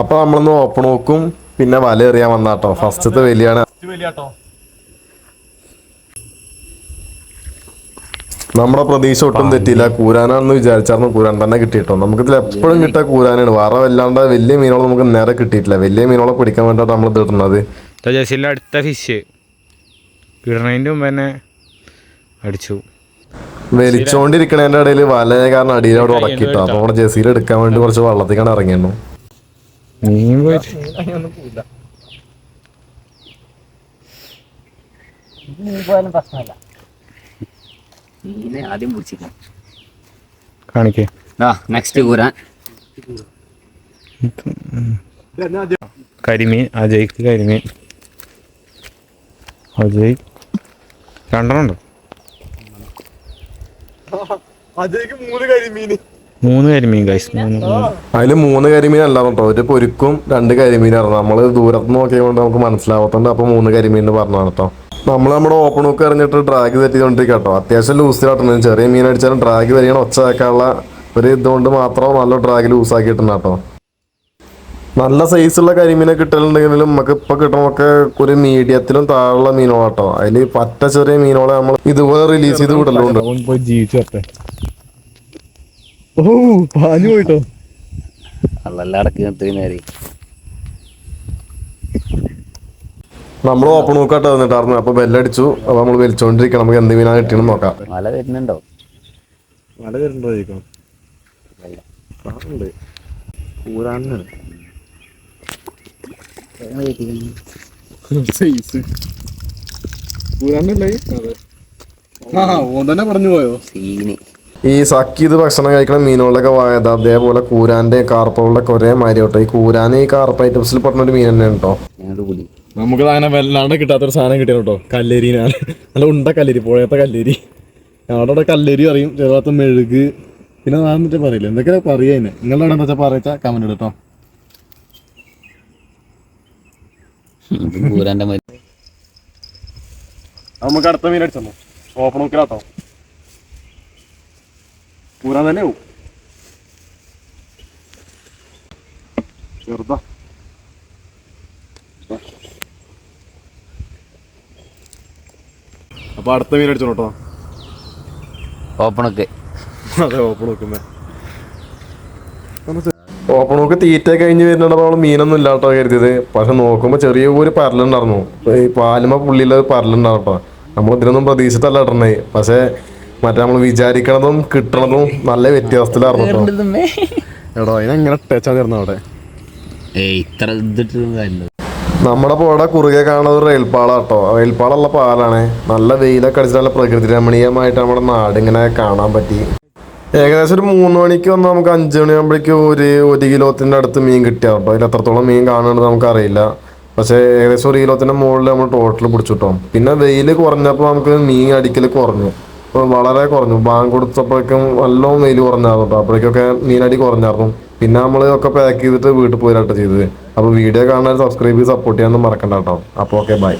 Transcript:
അപ്പൊ നമ്മളൊന്ന് ഓപ്പൺ നോക്കും. പിന്നെ വല എറിയാൻ വന്നാട്ടോ. ഫസ്റ്റത്തെ വലിയാണ്. നമ്മുടെ പ്രതീക്ഷ ഒട്ടും തെറ്റിയില്ല. കൂരാനാണെന്ന് വിചാരിച്ചായിരുന്നു. കൂരാൻ തന്നെ കിട്ടിയിട്ടോ. നമുക്ക് ഇതിൽ എപ്പോഴും കിട്ടിയ കൂരാനാണ്. വേറെ വല്ലാണ്ട് വലിയ മീനോളം നമുക്ക് നേരെ കിട്ടിയിട്ടില്ല. വലിയ മീനോളം പിടിക്കാൻ വേണ്ടിയിട്ടാണ് നമ്മൾ ഇതിടുന്നത് ജസീലിന്റെ അടുത്ത ഫിഷ് മുമ്പ് തന്നെ അടിച്ചു. വലിച്ചോണ്ടിരിക്കണേന്റെ ഇടയിൽ വല കാരണം അടിയിലോട് ഉറക്കിട്ടോ അപ്പൊ നമ്മുടെ ജെസീൽ എടുക്കാൻ വേണ്ടി കുറച്ച് വെള്ളത്തിക്കാണ് ഇറങ്ങിയിരുന്നു മീൻ പോയിട്ട് പോയാലും പ്രശ്നമല്ല മീനെ ആദ്യം പിടിച്ചില്ല കാണിക്കേ. ആ നെക്സ്റ്റ് കൂരാൻ കരിമീൻ അജയ്ക്ക് കരിമീൻ. അജയ്. രണ്ടെണ്ണം ഉണ്ടോ? അജയ്ക്ക് മൂന്ന് കരിമീൻ ഗൈസ് മൂന്ന് മൂന്ന്. അതിൽ മൂന്ന് കരിമീൻ അല്ലായിരുന്നു കേട്ടോ. ഒരു പൊരുക്കും രണ്ട് കരിമീനാണ് നമ്മൾ ദൂരത്ത് നോക്കിയതുകൊണ്ട് നമുക്ക് മനസ്സിലാവാത്തോണ്ട്. അപ്പൊ മൂന്ന് കരിമീൻ എന്ന് പറഞ്ഞാണ് കേട്ടോ. നമ്മൾ നമ്മുടെ ഓപ്പൺ ഹുക്ക് എറിഞ്ഞിട്ട് ഡ്രാഗ് തെറ്റിക്കൊണ്ടിരിക്കുക കേട്ടോ. അത്യാവശ്യം ലൂസിലായിട്ടുണ്ട് ചെറിയ മീൻ അടിച്ചാലും ഡ്രാഗ് വരികയാണ്. ഒച്ച വെക്കാനുള്ള ഒരു ഇതുകൊണ്ട് മാത്രം നല്ല ഡ്രാഗ് ലൂസാക്കിയിട്ടുണ്ട് കേട്ടോ. നല്ല സൈസുള്ള കരിമീനെ കിട്ടലുണ്ടെങ്കിലും നമുക്ക് ഇപ്പൊ കിട്ടണമൊക്കെ ഒരു മീഡിയത്തിലും താഴെയുള്ള മീനുകളാട്ടോ അതിൽ പറ്റ ചെറിയ മീനോളെ നമ്മൾ ഇതുപോലെ റിലീസ് ചെയ്ത് വിടലുണ്ട്. ഓ പാഞ്ഞു പോയിട്ടോ. അടക്കി ഇത്രയും നമ്മൾ ഓപ്പൺ നോക്കാട്ടോ വന്നിട്ടായിരുന്നു. അപ്പൊ ബെല്ലടിച്ചു. അപ്പൊ നമ്മൾ വലിച്ചോണ്ടിരിക്കണം. നമുക്ക് എന്ത് മീനാ കിട്ടിയെന്ന് നോക്കാം. മല വരുന്നുണ്ടോ? മല വരുന്നുണ്ടോ ചോദിക്കണം. ആ ഓൻ തന്നെ പറഞ്ഞു പോയോ? സീന്. ഈ സക്കീത് ഭക്ഷണം കഴിക്കുന്ന മീനുകളിലൊക്കെ വായത് അതേപോലെ കൂരാന്റെ കാർപ്പുകളുടെ ഒക്കെ ഒരേ മാതിരി കേട്ടോ. ഈ കൂരാൻ ഈ കാർപ്പ് ഐറ്റംസിൽ പെടുന്ന ഒരു മീൻ തന്നെ കേട്ടോ പുലി. നമുക്ക് അങ്ങനെ വല്ലാണ്ട് കിട്ടാത്തൊരു സാധനം കിട്ടിയ കേട്ടോ. കല്ലേരിനാണ് നല്ല ഉണ്ട കല്ലേരി പുഴയത്തെ കല്ലേരി. അവിടെ അവിടെ കല്ലേരി അറിയും ചെറുതാത്ത മെഴുക്. പിന്നെ ഞാൻ മറ്റേ പറയില്ല? എന്തൊക്കെയാ പറയുക അതിന്? നിങ്ങളുടെ അവിടെ എന്താ വെച്ചാൽ പറയച്ചാ കമന്റ് കേട്ടോ. നമുക്ക് അടുത്ത മീൻ അടിച്ചോ? ഓപ്പൺ നോക്കിലാട്ടോ പൂരാൻ തന്നെ പോവും ചെറുതാ. അപ്പൊ അടുത്ത മീൻ അടിച്ചോ കേട്ടോ. ഓപ്പണൊക്കെ അതെ ഓപ്പൺ നോക്കുന്നേ ഓപ്പൺ നോക്ക് തീറ്റ കഴിഞ്ഞ് വരുന്നുണ്ട് നമ്മൾ മീനൊന്നും ഇല്ലാട്ടോ കരുതിയത്. പക്ഷെ നോക്കുമ്പോ ചെറിയ ഒരു പരലുണ്ടായിരുന്നു ഈ പാലുമ പുള്ളിയിൽ പരലുണ്ടാവും കേട്ടോ. നമ്മൾ ഇതിനൊന്നും പ്രതീക്ഷിച്ചല്ല ഇടണേ. പക്ഷെ മറ്റേ നമ്മൾ വിചാരിക്കണതും കിട്ടണതും നല്ല വ്യത്യാസത്തിലായിരുന്നു കേട്ടോ എടോ അതിനെങ്ങനെ ടച്ചാ തീർന്നു അവിടെ? ഇത്ര നമ്മുടെ പോടെ കുറുകെ കാണുന്നത് ഒരു റെയിൽപാള കേട്ടോ റെയിൽപാളുള്ള പാലാണ്. നല്ല വെയിലൊക്കെ അടിച്ചിട്ട് നല്ല പ്രകൃതി രമണീയമായിട്ട് നമ്മുടെ നാട് ഇങ്ങനെ കാണാൻ പറ്റി. ഏകദേശം ഒരു മൂന്ന് മണിക്ക് വന്ന് നമുക്ക് അഞ്ച് മണിയാകുമ്പോഴേക്കും ഒരു ഒരു കിലോത്തിന്റെ അടുത്ത് മീൻ കിട്ടിയ കേട്ടോ അതിൽ എത്രത്തോളം മീൻ കാണുന്നത് നമുക്കറിയില്ല. പക്ഷേ ഏകദേശം ഒരു കിലോത്തിന്റെ മുകളിൽ നമ്മൾ ടോട്ടൽ പിടിച്ചു കിട്ടും പിന്നെ വെയിൽ കുറഞ്ഞപ്പോൾ നമുക്ക് മീൻ അടിക്കൽ കുറഞ്ഞു. വളരെ കുറഞ്ഞു. ബാങ്ക് കൊടുത്തപ്പോഴേക്കും നല്ലോണം വെയിൽ കുറഞ്ഞായിരുന്നു കേട്ടോ അപ്പോഴേക്കൊക്കെ മീനടി കുറഞ്ഞായിരുന്നു. പിന്നെ നമ്മൾ ഒക്കെ പാക്ക് ചെയ്തിട്ട് വീട്ടിൽ പോയിട്ടാട്ടോ ചെയ്തത്. അപ്പോൾ വീഡിയോ കാണാൻ സബ്സ്ക്രൈബ് ചെയ്ത് സപ്പോർട്ട് ചെയ്യാനൊന്നും മറക്കണ്ട കേട്ടോ അപ്പോൾ ഓക്കെ ബൈ